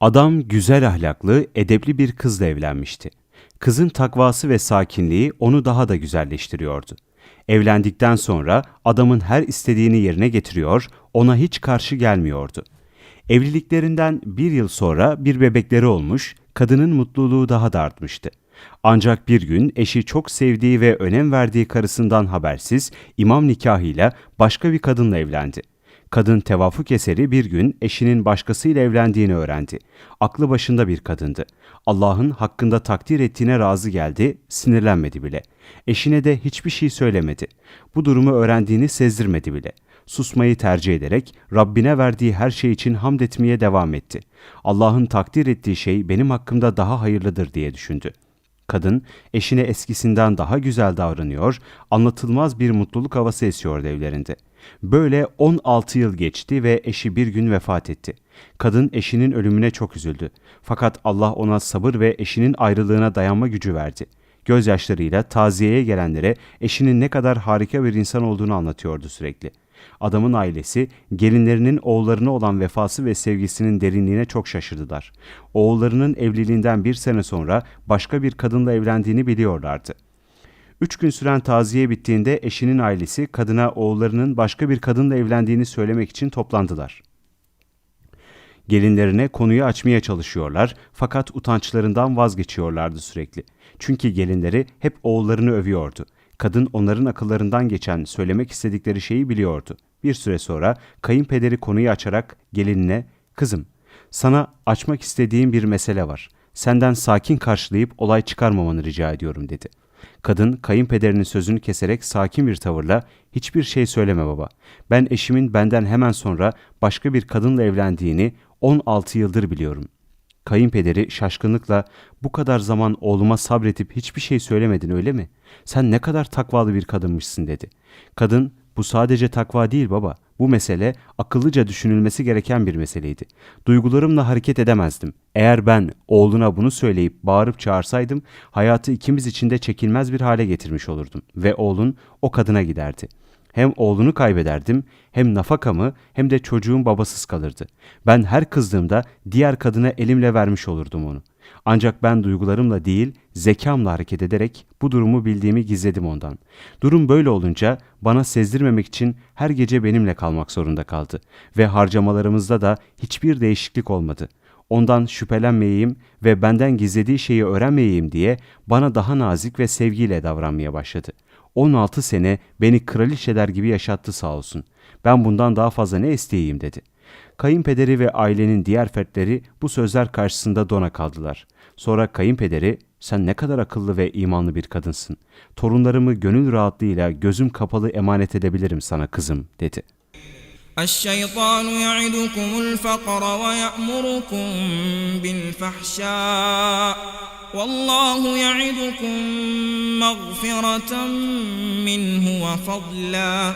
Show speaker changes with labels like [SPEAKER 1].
[SPEAKER 1] Adam güzel ahlaklı, edepli bir kızla evlenmişti. Kızın takvası ve sakinliği onu daha da güzelleştiriyordu. Evlendikten sonra adamın her istediğini yerine getiriyor, ona hiç karşı gelmiyordu. Evliliklerinden bir yıl sonra bir bebekleri olmuş, kadının mutluluğu daha da artmıştı. Ancak bir gün eşi çok sevdiği ve önem verdiği karısından habersiz imam nikahıyla başka bir kadınla evlendi. Kadın tevafuk eseri bir gün eşinin başkasıyla evlendiğini öğrendi. Aklı başında bir kadındı. Allah'ın hakkında takdir ettiğine razı geldi, sinirlenmedi bile. Eşine de hiçbir şey söylemedi. Bu durumu öğrendiğini sezdirmedi bile. Susmayı tercih ederek Rabbine verdiği her şey için hamd etmeye devam etti. Allah'ın takdir ettiği şey benim hakkımda daha hayırlıdır diye düşündü. Kadın eşine eskisinden daha güzel davranıyor, anlatılmaz bir mutluluk havası esiyordu evlerinde. Böyle 16 yıl geçti ve eşi bir gün vefat etti. Kadın eşinin ölümüne çok üzüldü. Fakat Allah ona sabır ve eşinin ayrılığına dayanma gücü verdi. Gözyaşlarıyla taziyeye gelenlere eşinin ne kadar harika bir insan olduğunu anlatıyordu sürekli. Adamın ailesi gelinlerinin oğullarına olan vefası ve sevgisinin derinliğine çok şaşırdılar. Oğullarının evliliğinden bir sene sonra başka bir kadınla evlendiğini biliyorlardı. Üç gün süren taziye bittiğinde eşinin ailesi kadına oğullarının başka bir kadınla evlendiğini söylemek için toplandılar. Gelinlerine konuyu açmaya çalışıyorlar fakat utançlarından vazgeçiyorlardı sürekli. Çünkü gelinleri hep oğullarını övüyordu. Kadın onların akıllarından geçen söylemek istedikleri şeyi biliyordu. Bir süre sonra kayınpederi konuyu açarak gelinine "Kızım, sana açmak istediğim bir mesele var. Senden sakin karşılayıp olay çıkarmamanı rica ediyorum." dedi. Kadın kayınpederinin sözünü keserek sakin bir tavırla "Hiçbir şey söyleme baba. Ben eşimin benden hemen sonra başka bir kadınla evlendiğini 16 yıldır biliyorum." Kayınpederi şaşkınlıkla bu kadar zaman oğluma sabretip hiçbir şey söylemedin öyle mi? Sen ne kadar takvalı bir kadınmışsın dedi. Kadın bu sadece takva değil baba. Bu mesele akıllıca düşünülmesi gereken bir meseleydi. Duygularımla hareket edemezdim. Eğer ben oğluna bunu söyleyip bağırıp çağırsaydım hayatı ikimiz için de çekilmez bir hale getirmiş olurdum ve oğlun o kadına giderdi. Hem oğlunu kaybederdim, hem nafakamı hem de çocuğum babasız kalırdı. Ben her kızdığımda diğer kadına elimle vermiş olurdum onu. Ancak ben duygularımla değil, zekamla hareket ederek bu durumu bildiğimi gizledim ondan. Durum böyle olunca bana sezdirmemek için her gece benimle kalmak zorunda kaldı ve harcamalarımızda da hiçbir değişiklik olmadı. Ondan şüphelenmeyeyim ve benden gizlediği şeyi öğrenmeyeyim diye bana daha nazik ve sevgiyle davranmaya başladı. 16 sene beni kraliçeler gibi yaşattı sağ olsun. Ben bundan daha fazla ne isteyeyim dedi. Kayınpederi ve ailenin diğer fertleri bu sözler karşısında dona kaldılar. Sonra kayınpederi sen ne kadar akıllı ve imanlı bir kadınsın. Torunlarımı gönül rahatlığıyla gözüm kapalı emanet edebilirim sana kızım dedi.
[SPEAKER 2] الشيطان يعدكم الفقر ويأمركم بالفحشاء والله يعدكم مغفرة منه وفضلا